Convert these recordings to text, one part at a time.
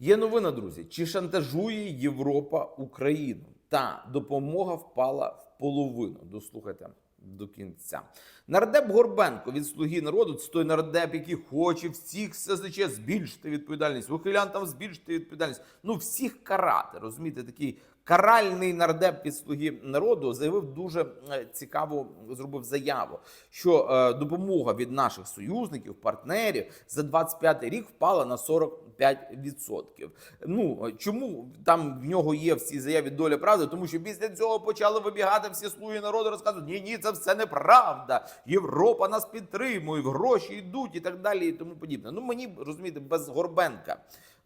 Є новина, друзі. Чи шантажує Європа Україну? Та допомога впала в половину. Дослухайте до кінця. Нардеп Горбенко від Слуги народу це той нардеп, який хоче всіх СЗЧ збільшити відповідальність, ухилянтам збільшити відповідальність. Ну всіх карати. Розумієте, такий каральний нардеп від Слуги народу заявив дуже е, цікаву, зробив заяву, що е, допомога від наших союзників, партнерів за 25 рік впала на 45%. Ну чому там в нього є в цій заяві доля правди? Тому що після цього почали вибігати всі слуги народу, розказувати, ні, ні, це все неправда. Європа нас підтримує, гроші йдуть і так далі, і тому подібне. Ну мені розумієте, без Горбенка.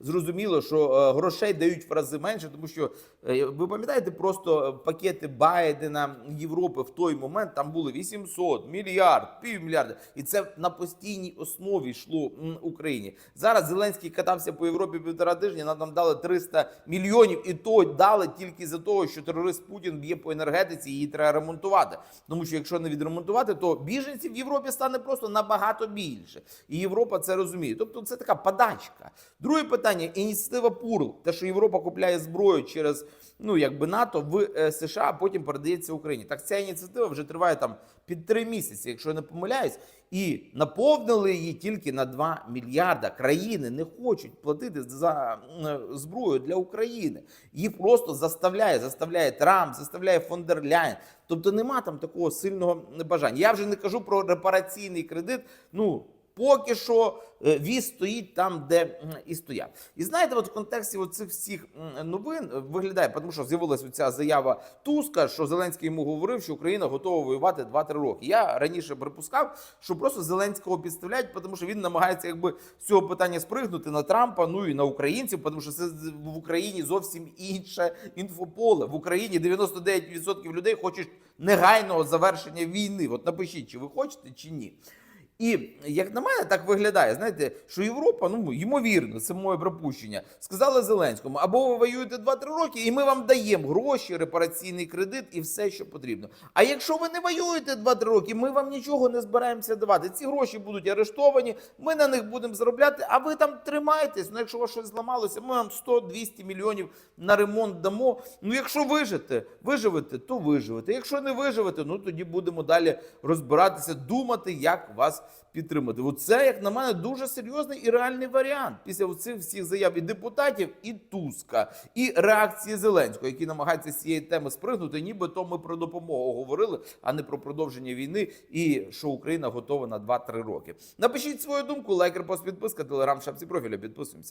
Зрозуміло, що е, грошей дають в рази менше, тому що е, ви пам'ятаєте просто пакети Байдена Європи в той момент там були 800, мільярд, півмільярда, і це на постійній основі йшло Україні. Зараз Зеленський катався по Європі півтора тижні. Нам дали 300 мільйонів, і то дали тільки за того, що терорист Путін б'є по енергетиці, і її треба ремонтувати. Тому що якщо не відремонтувати, то біженців в Європі стане просто набагато більше. І Європа це розуміє. Тобто, це така подачка. Друге питання: ініціатива ПУРЛ, те, що Європа купляє зброю через ну якби НАТО в е, США, а потім передається Україні. Так ця ініціатива вже триває там під три місяці, якщо я не помиляюсь, і наповнили її тільки на 2 мільярда. Країни не хочуть платити за е, зброю для України. Їх просто заставляє, заставляє Трамп, заставляє фон дер Ляйн. Тобто нема там такого сильного бажання. Я вже не кажу про репараційний кредит. Ну поки що е, віз стоїть там, де і стояв. І знаєте, от в контексті цих всіх новин е, виглядає, тому що з'явилася ця заява Туска, що Зеленський йому говорив, що Україна готова воювати 2-3 роки. Я раніше припускав, що просто Зеленського підставляють, тому що він намагається якби з цього питання спригнути на Трампа, ну і на українців, тому що це в Україні зовсім інше інфополе. В Україні 99% людей хочуть негайного завершення війни. От напишіть, чи ви хочете, чи ні. І як на мене, так виглядає, знаєте, що Європа, ну ймовірно, це моє припущення, сказала Зеленському, або ви воюєте 2-3 роки, і ми вам даємо гроші, репараційний кредит і все, що потрібно. А якщо ви не воюєте 2-3 роки, ми вам нічого не збираємося давати. Ці гроші будуть арештовані, ми на них будемо заробляти, а ви там тримайтесь. Ну, якщо у вас щось зламалося, ми вам 100-200 мільйонів на ремонт дамо. Ну, якщо вижите, виживете, то виживете. Якщо не виживете, ну тоді будемо далі розбиратися, думати, як вас підтримати. Оце, як на мене, дуже серйозний і реальний варіант після цих всіх заяв і депутатів, і Туска, і реакції Зеленського, які намагаються з цієї теми спригнути, нібито ми про допомогу говорили, а не про продовження війни, і що Україна готова на 2-3 роки. Напишіть свою думку, лайк, репост, підписка, телеграм, шапці профіля. Підписуємося.